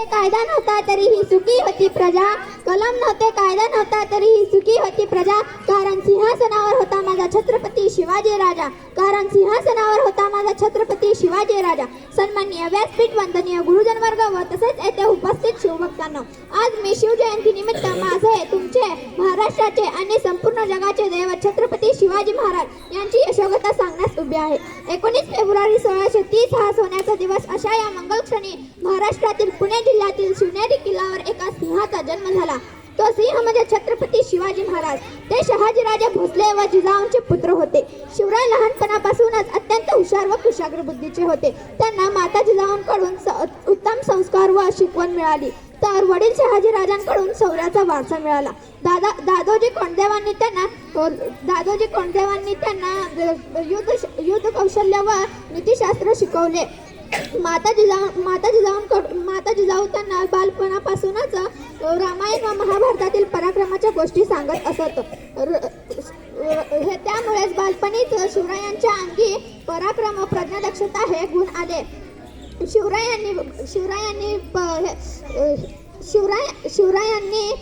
नव्हते कायदा नव्हता तरी ही सुखी होती प्रजा. कलम नव्हते कायदा नव्हता तरी ही सुखी होती प्रजा. कारण सिंहासनावर होता माझा छत्रपती शिवाजी राजा. कारण सिंहासनावर होता माझा छत्रपती शिवाजी राजा. सन्माननीय व्यासपीठ वंदनीय गुरुजन वर्ग व तसेच येथे उपस्थित शिवभक्तांना आज मी शिवजयंती निमित्त माझे तुमचे महाराष्ट्राचे आणि संपूर्ण जगाचे दैवत छत्रपती शिवाजी महाराज यांची यशोगता सांगण्यास उभी आहे. एकोणीस फेब्रुवारी सोळाशे तीस या महाराष्ट्रातील पुणे जिल्ह्यातील शिवनेरी किल्ल्यावर एका सिंहाचा जन्म झाला. तो सिंह म्हणजे छत्रपती शिवाजी महाराज. ते शहाजीराजे भोसले व जिजाऊंचे पुत्र होते. शिवराय लहानपणापासूनच अत्यंत हुशार व कुशाग्र बुद्धीचे होते. त्यांना माता जिजाऊंकडून स- उत्तम संस्कार व शिकवण मिळाली. तर वडील शहाजी राजांकडून वारसा मिळाला. दादा दादोजी कोंडदेवांनी त्यांना दादोजी कोंडदेवांनी त्यांना युद्ध युद्ध कौशल्य व नीतिशास्त्र शिकवले. माता जिजाऊ माता जिजाऊंकडून माता जिजाऊ त्यांना बालपणापासूनच रामायण व महाभारतातील पराक्रमाच्या गोष्टी सांगत असत. हे त्यामुळेच बालपणीच शिवरायांच्या अंगी पराक्रम व प्रज्ञादक्षता हे गुण आले. शिवरायांनी शिवरायांनी प- शिवराय शिवरायांनी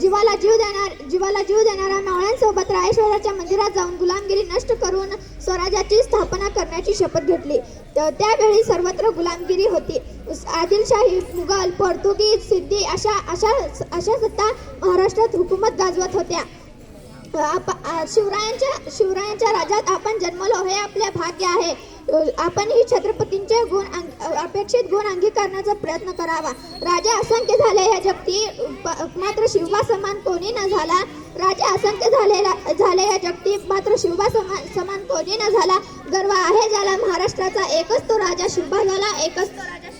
जीवाला जीव देणार जीवाला जीव देणाऱ्या मावळ्यांसोबत रायश्वराच्या मंदिरात जाऊन गुलामगिरी नष्ट करून स्वराज्याची स्थापना करण्याची शपथ घेतली. त्यावेळी सर्वत्र गुलामगिरी होती. आदिलशाही मुघल पोर्तुगीज सिद्धी अशा अशा अशा सत्ता महाराष्ट्रात हुकूमत गाजवत होत्या. आप- शिवरायांच्या शिवरायांच्या राज्यात आपण जन्मलो हे आपले भाग्य आहे. आपण ही छत्रपतींचे गुण अंग- अपेक्षित गुण अंगीकारण्याचा प्रयत्न करावा. राजा असंख्य झाले या जगती प- मात्र शिवबा समान कोणी न झाला. राजा असंख्य झालेला झाले या जगती मात्र शिवबा समान समान कोणी न झाला. गर्व आहे ज्याला महाराष्ट्राचा एकच तो राजा शिवबा झाला एकच तो राजा